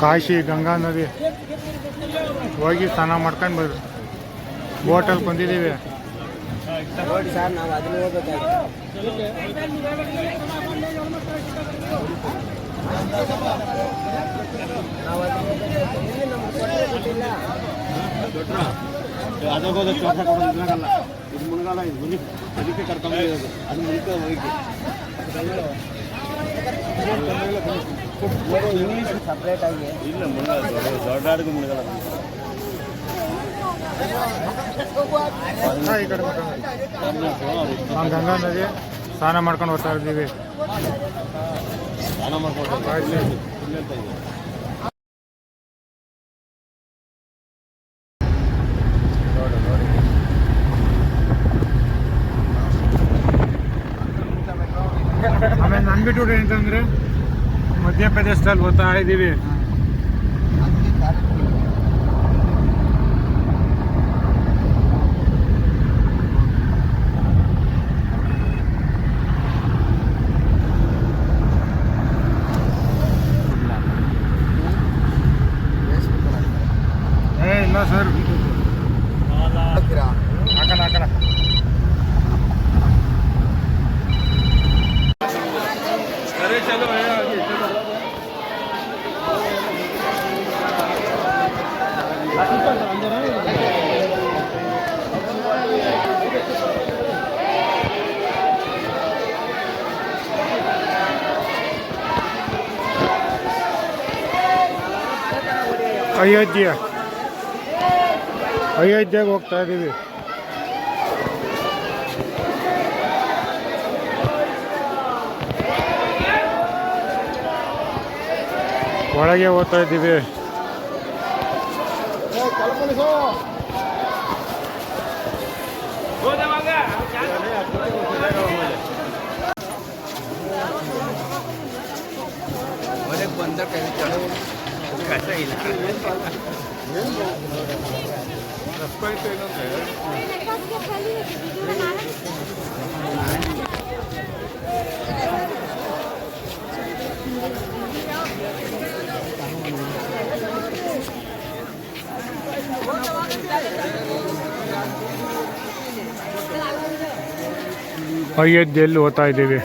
ಕಾಶಿ ಗಂಗಾ ನದಿ ಹೋಗಿ ಸ್ನಾನ ಮಾಡ್ಕೊಂಡು ಬರ್ರಿ ಬೋಟಲ್ಲಿ ಬಂದಿದ್ದೀವಿ. ನೋಡಿ ಸರ್ ನಾವು ಅದನ್ನ ಹೋಗ್ಬೇಕಾಯ್ತು. ನಾವು ಅದನ್ನ ನಮ್ಗೆ ಕೊಟ್ಟರೆ ಗೊತ್ತಿಲ್ಲ ಅದಕ್ಕೋದ ಕೆಲಸ ಕೊಡೋದು ಇದು ಇದು ಮುನಿ ಅದಕ್ಕೆ ಕರ್ಕೊಂಡ್ಬರೋದು ಅದು. ಮುನಿಕ ಹೋಗಿ. ಇಂಗ್ಲೀಷ್ ಸಪ್ರೇಟ್ ಆಗಿ. ಇಲ್ಲ ಮುಳುಗಾಲ ದೊಡ್ಡ ಅಡುಗೆ ಮುಳುಗಾಲ ಹಾ, ಈ ಕಡೆ ಮಾತಾಡು. ಆ ಗಂಗಾ ನದಿ ಸ್ನಾನ ಮಾಡ್ಕೊಂಡು ಹೋಗ್ತಾ ಇದ್ದೀವಿ. ಸ್ನಾನ ಮಾಡ್ಕೊಡ್ತಾರೆ ಕಾಶಿ ನೋಡಿ ನೋಡಿ ಆಮೇಲೆ ನನ್ ಬಿಟ್ಟು ಮಧ್ಯಪ್ರದೇಶದಲ್ಲಿ ಓದ್ತಾ ಇದ್ದೀವಿ. ಅಯೋಧ್ಯೆ. ಅಯೋಧ್ಯೆಗೆ ಹೋಗ್ತಾ ಇದ್ದೀವಿ. ಒಳಗೆ ಹೋಗ್ತಾ ಇದ್ದೀವಿ. ಒಳಗೆ ಬಂದ ಕೈ ಕಷ್ಟ ಇಲ್ಲ ಅಯೋಧ್ಯೆಯಲ್ಲಿ ಹೋಗ್ತಾ ಇದ್ದೀವಿ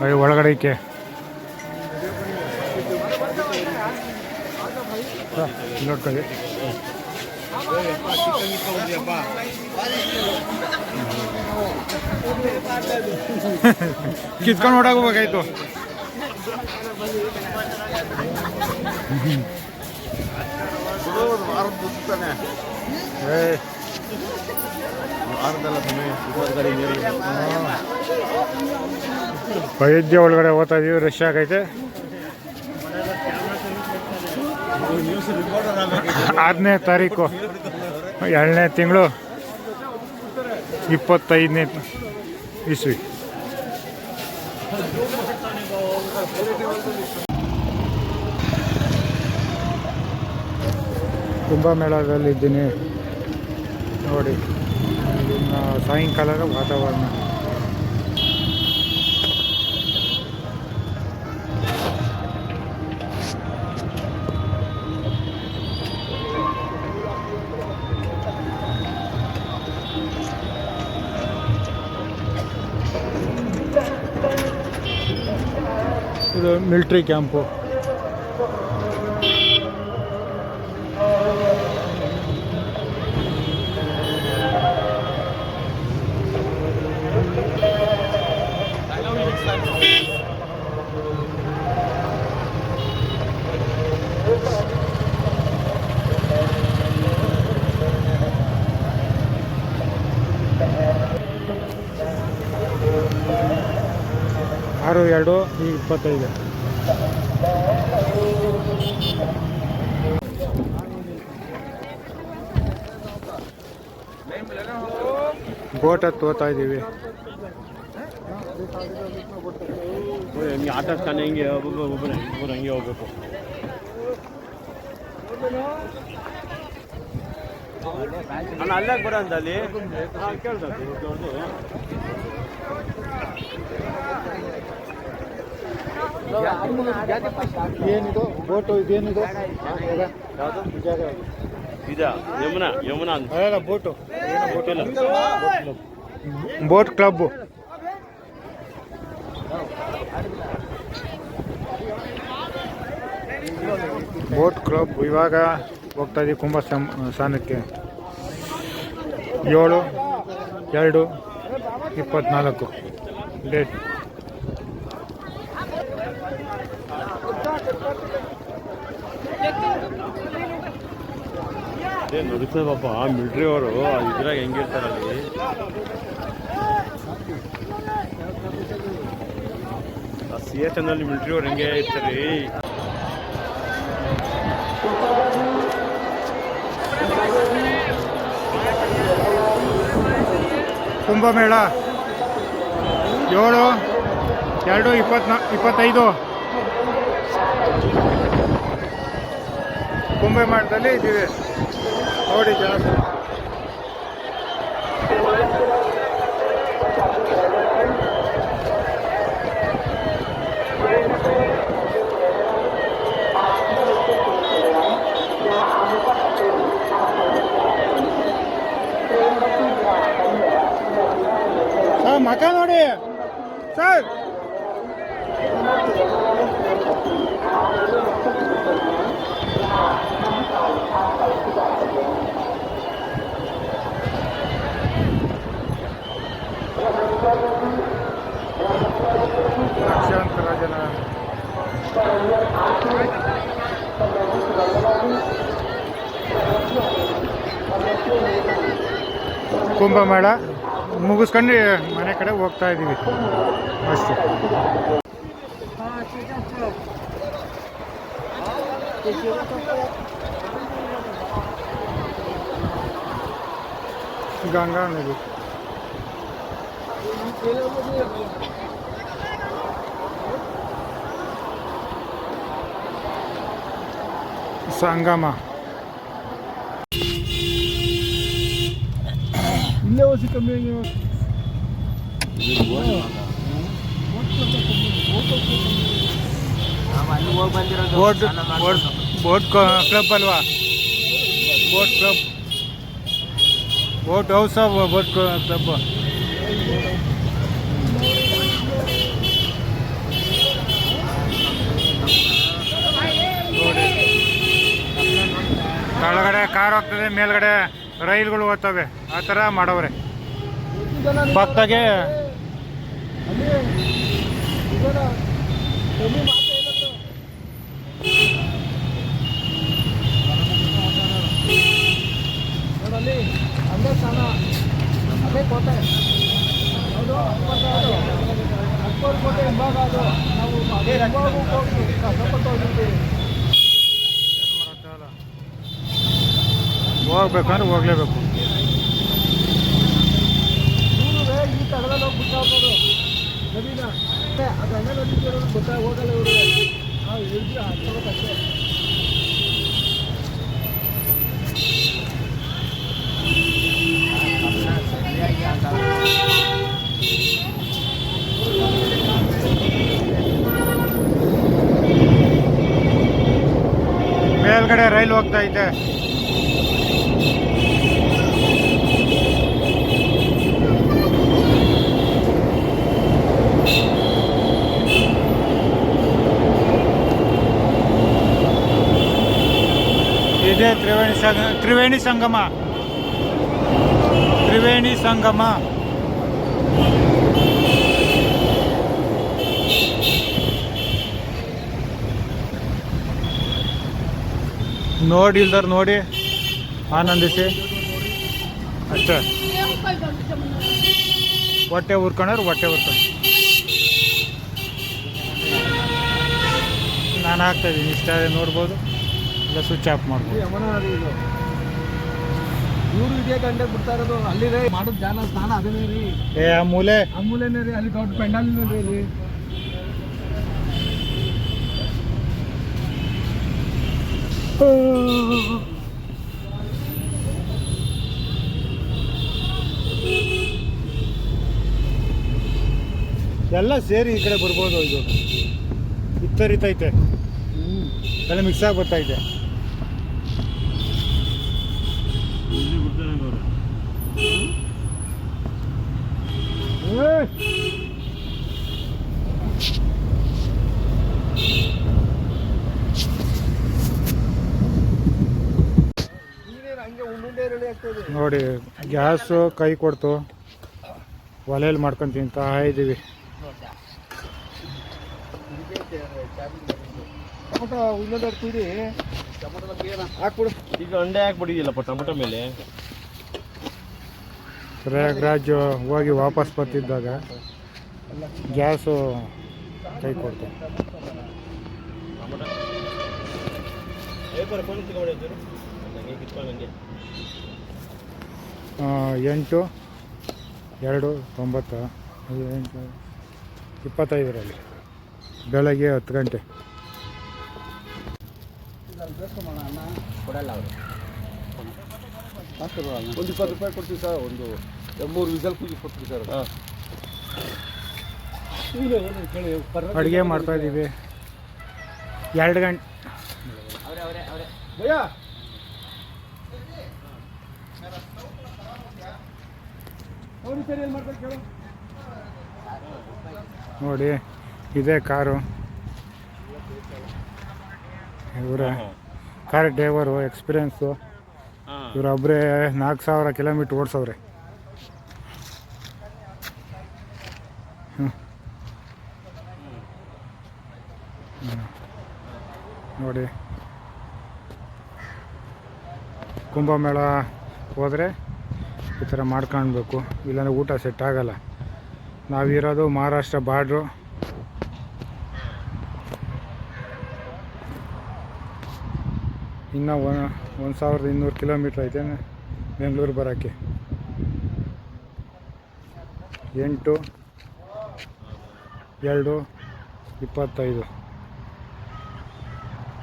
ಅಯ್ಯೋ ಒಳಗಡೆಗೆ ಹಾ, ಇಲ್ಲಿ ನೋಡ್ಕೊಳ್ಳಿ ಕಿತ್ಕೊಂಡು ಓಡಾಗೋಗ್ಬೇಕಾಯ್ತು ವಾರದ ದುಡ್ತಾನೆ ಏ ವಾರದಲ್ಲ ಸಮಯ ಇಪ್ಪತ್ತು ಗಾಡಿ ನೀರು ಅಯೋಧ್ಯೆ ಒಳಗಡೆ ಹೋಗ್ತಾ ಇದೀವಿ ರಶ್ ಆಗೈತೆ ಆರನೇ ತಾರೀಕು ಎರಡನೇ ತಿಂಗಳು ಇಪ್ಪತ್ತೈದನೇ ಇಸ್ವಿ. ಕುಂಭಮೇಳದಲ್ಲಿ ಇದ್ದೀನಿ ನೋಡಿ ಸಾಯಂಕಾಲದ ವಾತಾವರಣ. ಇದು ಮಿಲ್ಟ್ರಿ ಕ್ಯಾಂಪು ಆರು, ಎರಡು ಇಪ್ಪತ್ತೈದು. ಬೋಟ್ ಹತ್ತು ಹೋಗ್ತಾ ಇದ್ದೀವಿ. ಆಟ ಸ್ಥಾನ ಹಿಂಗೆ? ಒಬ್ಬೊಬ್ಬರು ಒಬ್ಬರು ಹಂಗೆ ಹೋಗ್ಬೇಕು. ಅಣ್ಣ, ಅಲ್ಲೇ ಬರ ಅಂತ ಅಲ್ಲಿ. ಕೇಳ್ದ ಏನಿದು? ಬೋಟು ಇದೇನಿದು? ಇದಾ? ಯಮುನಾ? ಯಮುನಾ ಅಂತ. Boat boat club boat club boat club ಇವಾಗ ಹೋಗ್ತಾ ಇದೀವಿ ಕುಂಭ ಸ್ಥಾನಕ್ಕೆ ಏಳು ಎರಡು ಇಪ್ಪತ್ನಾಲ್ಕು. ಡೇಟ್ ಅದೇ ನೋಡಿದ್ರೆ ಪಾಪ ಮಿಲ್ಟ್ರಿ ಅವರು ಇದ್ರಾಗ ಹೆಂಗಿರ್ತಾರ ಅಲ್ಲಿ? ಸಿ ಎಚ್ ಅಲ್ಲಿ ಮಿಲ್ಟ್ರಿ ಅವ್ರು ಹೆಂಗೆ ಇರ್ತಾರೆ? ಕುಂಭಮೇಳ. ಏಳು, ಎರಡು ಇಪ್ಪತ್ನಾ ಇಪ್ಪತ್ತೈದು. ಕುಂಭಮೇಳದಲ್ಲಿ ಇದ್ದೀವಿ. ನೋಡಿ ಜನ ಸರ್ ಮಕ ನೋಡಿ ಸರ್ ಲಕ್ಷಾಂತರ ಜನ ಕುಂಭಮೇಳ ಮುಗಿಸ್ಕೊಂಡು ಮನೆ ಕಡೆ ಹೋಗ್ತಾ ಇದ್ದೀವಿ ಅಷ್ಟೇ. ಗಂಗಾ ನದಿ. ಸಂಗಮ ಇಲ್ಲೇ ಓಸಿ ಕಮ್ಮಿ ಬೋಟ್ ಬೋಟ್ ಕ್ಲಬ್ ಅಲ್ವಾ boat club boat house boat club ನೋಡಿ ಕೆಳಗಡೆ ಕಾರ್ ಹೋಗ್ತದೆ ಮೇಲ್ಗಡೆ ರೈಲ್ಗಳು ಹೋಗ್ತವೆ. ಆ ಥರ ಮಾಡವ್ರೆ. ಕಷ್ಟಪಟ್ಟು ನೋಡಲ್ಲಿ ಹಿಡಿದು ಹಾಕ್ಕೋಬೇಕಷ್ಟೇ ಮೇಲ್ಗಡೆ ರೈಲ್ ಹೋಗ್ತಾ ಐತೆ ಇದೇ ತ್ರಿವೇಣಿ ಸಂಗ ತ್ರಿವೇಣಿ ಸಂಗಮ. ತ್ರಿವೇಣಿ ಸಂಗಮ. ನೋಡಿ ಇಲ್ದರ್ ನೋಡಿ, ಆನಂದಿಸಿ. ಅಷ್ಟೇ. ಹೊಟ್ಟೆ ಉರ್ಕೊಂಡ್ರೆ ಹೊಟ್ಟೆ ಉರ್ಕೊಂಡು. ನಾನು ಹಾಕ್ತಾ ಇದ್ದೀನಿ, ಇಷ್ಟ ನೋಡ್ಬೋದು. ಇಲ್ಲ ಸ್ವಿಚ್ ಆಫ್ ಮಾಡ್ಬೋದು. ಯಮುನಾ ನದಿ ಇದು. ಇವರು ಇದೇ ಗಂಟೆ ಬಿಡ್ತಾ ಇರೋದು ಅಲ್ಲಿ ರೇ ಮಾಡೋದು ಜಾನ ಸ್ನಾನ ಅದನ್ನೇ ರೀ ಏ ಆ ಮೂಲೆ. ಅಮೂಲ್ಯನೇ ರೀ ಅಲ್ಲಿ ದೊಡ್ಡ ಪೆಂಡಲ್ ರೀ ಎಲ್ಲ ಸೇರಿ ಈ ಕಡೆ ಬರ್ಬೋದು ಇದು. ಇತ್ತರಿತೈತೆ ಎಲ್ಲ ಮಿಕ್ಸ್ ಆಗಿ ಬರ್ತೈತೆ ಇಲ್ಲಿ ಬಿಡ್ತಾರೆ ಅವರು ನೀನೇನು ಹಂಗೆ ಉಂಡುಂಡೆ ರೆಡಿ ಆಗ್ತದೆ ನೋಡಿ ಗ್ಯಾಸು ಕೈ ಕೊಡ್ತು. ಒಲೆಯಲ್ಲಿ ಮಾಡ್ಕೊಂಡು ತಿಂತಾ ಇದ್ದೀವಿ ಟೊಮೊಟೊ ಹಾಕ್ಬಿಡು. ಈಗ ಅಂಡೆ ಹಾಕ್ಬಿಟ್ಟಿದ್ಯಲ್ಲಪ್ಪ ಟೊಮೊಟೊ ಮೇಲೆ? ಪ್ರಯಾಗ್ರಾಜ್ ಹೋಗಿ ವಾಪಸ್ ಬರ್ತಿದ್ದಾಗ ಗ್ಯಾಸು ಕೈ ಕೊಡ್ತು. ಟೊಮೊಟೊ. ಎಂಟು ಎರಡು ತೊಂಬತ್ತು ಎಂಟು ಇಪ್ಪತ್ತೈದರಲ್ಲಿ. ಬೆಳಗ್ಗೆ ಹತ್ತು ಗಂಟೆ. ಕೊಡಲ್ಲ ಅವರು ಒಂದು ಇಪ್ಪತ್ತು ರೂಪಾಯಿ ಕೊಡ್ತೀವಿ ಸರ್ ಒಂದು ಮೂರು ವಿಸಲ್ ಪೂಜೆ ಕೊಡ್ತೀವಿ ಸರ್. ಅಡುಗೆ ಮಾಡ್ತಾಯಿದ್ದೀವಿ ಎರಡು ಗಂಟೆ ಭಯ್ಯ ಅವ್ರು ಸರಿ ಏನು ಮಾಡ್ತಾರೆ ಕೇಳು ನೋಡಿ ಇದೇ ಕಾರು. ಇವರೇ ಕಾರ್ ಡ್ರೈವರು ಎಕ್ಸ್ಪೀರಿಯನ್ಸು ಇವರೊಬ್ಬರೇ ನಾಲ್ಕು ಸಾವಿರ ಕಿಲೋಮೀಟ್ರ್ ಓಡಿಸವ್ರೆ. ನೋಡಿ. ಕುಂಭಮೇಳ ಹೋದರೆ ಈ ಥರ ಮಾಡ್ಕೊಳ್ಬೇಕು. ಇಲ್ಲಾಂದರೆ ಊಟ ಸೆಟ್ ಆಗಲ್ಲ. ನಾವಿರೋದು ಮಹಾರಾಷ್ಟ್ರ ಬಾರ್ಡ್ರು ಇನ್ನು ಒಂದು ಸಾವಿರದ ಇನ್ನೂರು ಕಿಲೋಮೀಟ್ರ್ ಐತೆ ಬೆಂಗಳೂರು ಬರೋಕ್ಕೆ. ಎಂಟು, ಎರಡು, ಇಪ್ಪತ್ತೈದು.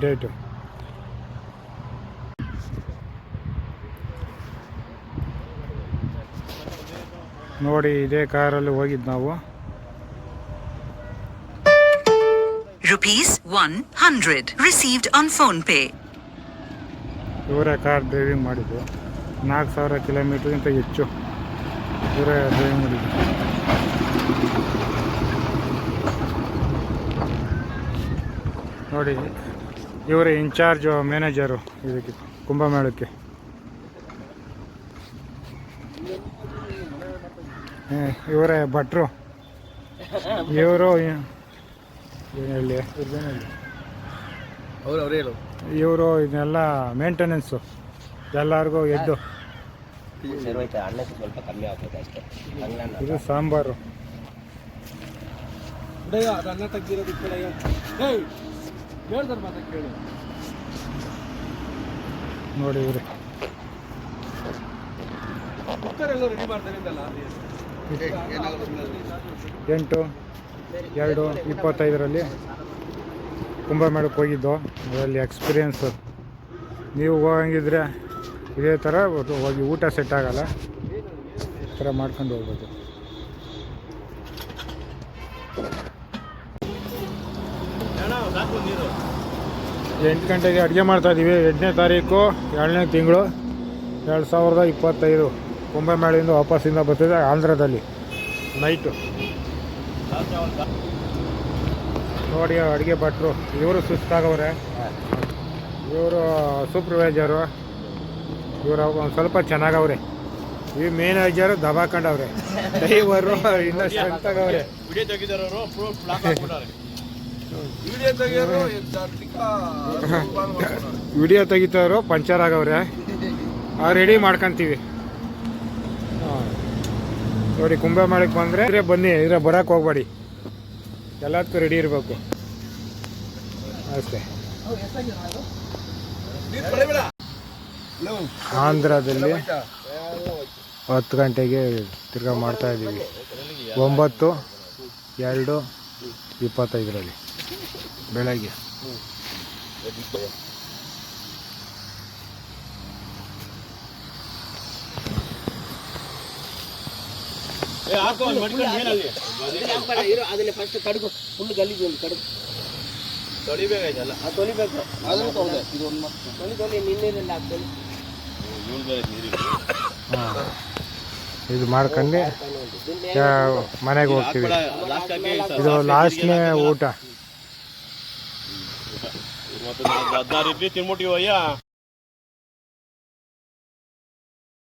ಡೇಟು ನೋಡಿ ಇದೇ ಕಾರಲ್ಲಿ ಹೋಗಿದ್ದು ನಾವು. Rupees 100 received on PhonePe ಇವರೇ ಕಾರ್ ಡ್ರೈವಿಂಗ್ ಮಾಡಿದ್ದು. ನಾಲ್ಕು ಸಾವಿರ ಕಿಲೋಮೀಟ್ರ್ಗಿಂತ ಹೆಚ್ಚು ಇವರೇ ಡ್ರೈವಿಂಗ್ ಮಾಡಿದ್ದು. ನೋಡಿ ಇವರೇ ಇನ್ಚಾರ್ಜ್ ಮ್ಯಾನೇಜರು ಇದಕ್ಕೆ ಕುಂಭಮೇಳಕ್ಕೆ. ಇವರೇ ಭಟ್ರು. ಇವರು ಏನು ಹೇಳಿ ಇವರು ಇದನ್ನೆಲ್ಲ ಮೇಂಟೆನೆನ್ಸು ಎಲ್ಲರಿಗೂ ಎದ್ದು. ಸ್ವಲ್ಪ ಕಮ್ಮಿ ಆಗ್ತದೆ ಅಷ್ಟೇ ಇದು ಸಾಂಬಾರು ತೆಗ್ದಿರೋದು ಹೇಳ್ತಾರೆ ಕೇಳು. ನೋಡಿ ಇವರು. ಎಲ್ಲ ರೆಡಿ ಮಾಡ್ತಾರೆ ಎಂಟು, ಎರಡು, ಇಪ್ಪತ್ತೈದರಲ್ಲಿ ಕುಂಭಮೇಳಕ್ಕೆ ಹೋಗಿದ್ದು. ಅದರಲ್ಲಿ ಎಕ್ಸ್ಪೀರಿಯನ್ಸು ನೀವು ಹೋಗಂಗಿದ್ರೆ ಇದೇ ಥರ ಹೋಗಿ ಊಟ ಸೆಟ್ ಆಗಲ್ಲ. ಈ ಥರ ಮಾಡ್ಕೊಂಡು ಹೋಗ್ಬೋದು. ಎಂಟು ಗಂಟೆಗೆ ಅಡುಗೆ ಮಾಡ್ತಾಯಿದ್ದೀವಿ ಎಂಟನೇ ತಾರೀಕು ಎರಡನೇ ತಿಂಗಳು, ಎರಡು ಸಾವಿರದ ಇಪ್ಪತ್ತೈದು. ಕುಂಭಮೇಳದಿಂದ ವಾಪಸ್ಸಿಂದ ಬರ್ತಿದೆ ಆಂಧ್ರದಲ್ಲಿ ನೈಟು ನೋಡಿ ಅಡುಗೆ ಭಟ್ರು ಇವರು ಸುಸ್ತಾಗವ್ರೆ. ಇವರು ಸೂಪರ್ವೈಸರು ಇವರು ಒಂದು ಸ್ವಲ್ಪ ಚೆನ್ನಾಗವ್ರೆ. ಈ ಮೇನೇಜರು ದಬಾಕಂಡವ್ರೆ. ಡ್ರೈವರು ಇನ್ನೂ ಸ್ಟ್ರೆಂತ್ ಆಗವ್ರೆ. ವಿಡಿಯೋ ತೆಗಿತಾರೋ ಪಂಚರ್ ಆಗವ್ರೆ. ರೆಡಿ ಮಾಡ್ಕೊಂತೀವಿ. ನೋಡಿ ಕುಂಭಮೇಳಕ್ಕೆ ಬಂದರೆ ಬನ್ನಿ, ಇದ್ರೆ ಬರೋಕ್ಕೆ ಹೋಗ್ಬೇಡಿ. ಎಲ್ಲದಕ್ಕೂ ರೆಡಿ ಇರಬೇಕು. ಅಷ್ಟೇ. ಆಂಧ್ರದಲ್ಲಿ ಹತ್ತು ಗಂಟೆಗೆ ತಿರ್ಗಾ ಮಾಡ್ತಾ ಇದ್ದೀವಿ. ಒಂಬತ್ತು, ಎರಡು, ಇಪ್ಪತ್ತೈದರಲ್ಲಿ, ಬೆಳಗ್ಗೆ ಏ ಹಾಕೋ ಅಲ್ಲಿ ಮಡ್ಕೊಂಡು ಏನಲ್ಲಿ ಅದನ್ನ ಫಸ್ಟ್ ಕಡುಗು ಫುಲ್ ಗಲೀಜು ಒಂದು ಕಡುಗು. ತೊಳಿಬೇಕಾಯ್ತಲ್ಲ? ಅದು ತೊಳಿಬೇಕು. ಅದನ್ನು ತೊಳೆದೆ. ಇದು ಒಂದು ಮತ್ತೆ ತೊಳಿ ತೊಳಿ ನಿನ್ನೆಲ್ಲ ಹಾಕ್ತೇನೆ. ಹಾಂ ಇದು ಮಾಡ್ಕೊಂಡು ಮನೆಗೆ ಹೋಗ್ತೀವಿ. ಇದು ಲಾಸ್ಟ್ನೇ ಊಟ. ಹದಿನಾರು ಇಡ್ಲಿ ತಿನ್ಬಿಟ್ಟಿವಯ್ಯ.